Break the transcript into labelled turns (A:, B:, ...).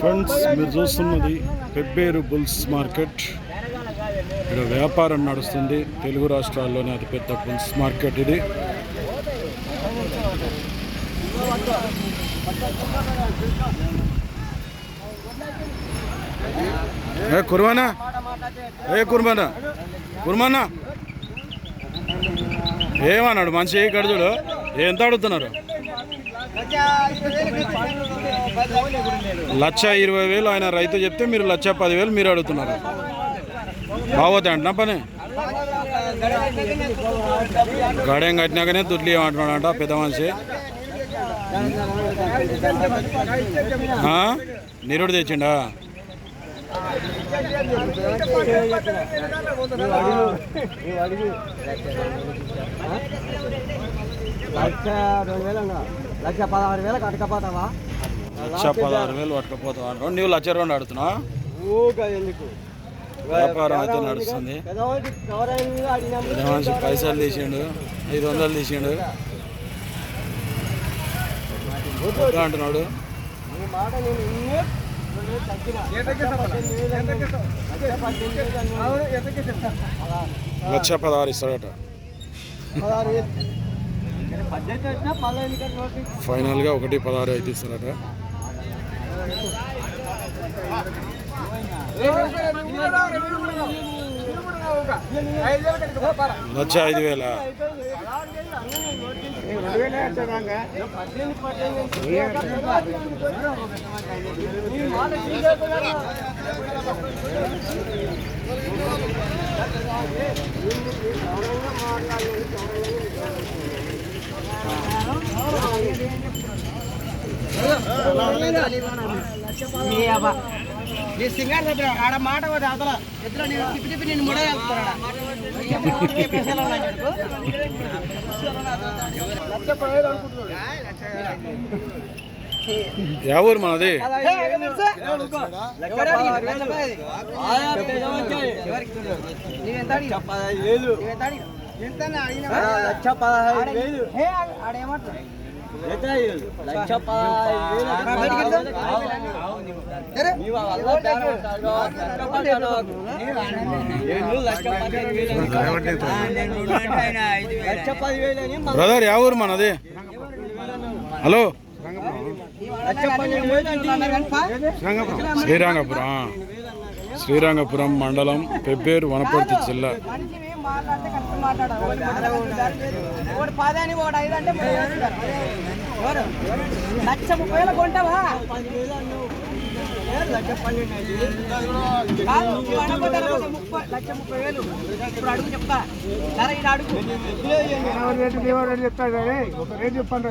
A: Friends మీరు చూస్తున్నది Pebbair bulls market. ఇక్కడ వ్యాపారం నడుస్తుంది. తెలుగు రాష్ట్రాల్లోనే అతిపెద్ద బుల్స్ మార్కెట్ ఇది. ఏ కుర్మానా? ఏ కుర్మానా? కుర్మానా? ఏమన్నాడు? మంచి కడుచుడు ఎంత అడుగుతున్నారు? లక్ష ఇరవై వేలు ఆయన రైతు చెప్తే మీరు లక్ష పదివేలు మీరు అడుగుతున్నారు. బాగోతే అంటున్నా పని. గడేం కట్టినాకనే దుడ్లు ఏమంటున్నాడంట పెద్ద మనిషి. నిరుడు తెచ్చిండా?
B: లక్ష రెండు వేలు లక్ష పదహారు వేలకు అటకపోతావా
A: లక్ష పదహారు వేలు పట్టుకపోతావు అంటావు. నువ్వు లక్ష రెండు
B: ఎందుకు?
A: వ్యాపారం అయితే నడుస్తుంది. మనిషి పైసలు తీసిండు ఐదు వందలు తీసిండు. అంటున్నాడు.
B: లక్ష
A: పదహారు ఇస్తాడట. ఫైనల్గా ఒకటి పదహారు అయితే ఇస్తాడట. లక్ష ఐదు వేల?
B: పద్దెనిమిది నీ సింగార్ దగ్గర ఆడ మాట పోతే అవతల ఎట్లా నేను తిప్పి తిప్పి నేను ముడ
A: ఊరు మనది
B: లక్ష పదహైదు వేలు లక్ష పదహైదు లక్ష పదివేలు అని
A: బ్రదర్ యా ఊరు మనది హలో
B: లక్ష పన్నెండు వేలు అంటే
A: శ్రీరంగపురం ఆ. శ్రీరంగపురం మండలం పెబ్బేరు వనపర్తి జిల్లా
C: మనిషివి మాట్లాడితే కరెక్ట్ మాట్లాడాలి. ఒకటి మాట్లాడాలి. ఒకటి ఐదు అంటే? లక్ష ముప్పై వేలు కొంటావా?
B: లక్ష
C: ముప్పై వేలు. ఇప్పుడు అడుగు చెప్తా. సరే ఇది అడుగు.
B: చెప్తాడు రేటు చెప్పండి